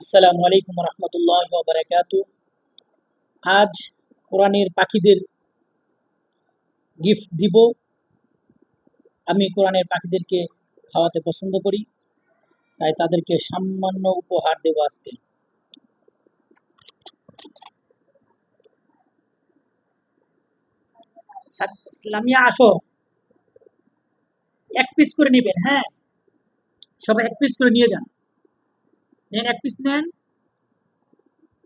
আসসালামু আলাইকুম রহমতুল্লাহ বারাকাতু আজ কোরআনের পাখিদের গিফট দিব। আমি কোরআনের পাখিদেরকে খাওয়াতে পছন্দ করি, তাই তাদেরকে সামান্য উপহার দেব আজকে। ইসলামিয়া, আসো। এক পিস করে নেবেন হ্যাঁ? সবাই এক পিস করে নিয়ে যান। নেন এক পিস নেন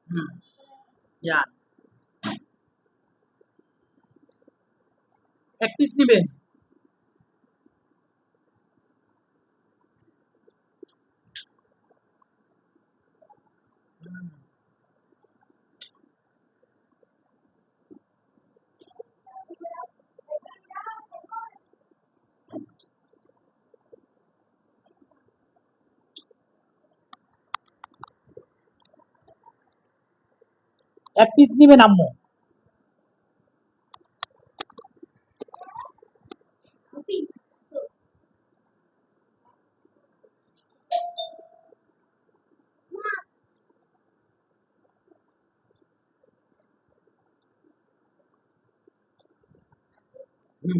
হুম যান এক পিস নেবেন এক পিস নেবেন আম্মু। হুম।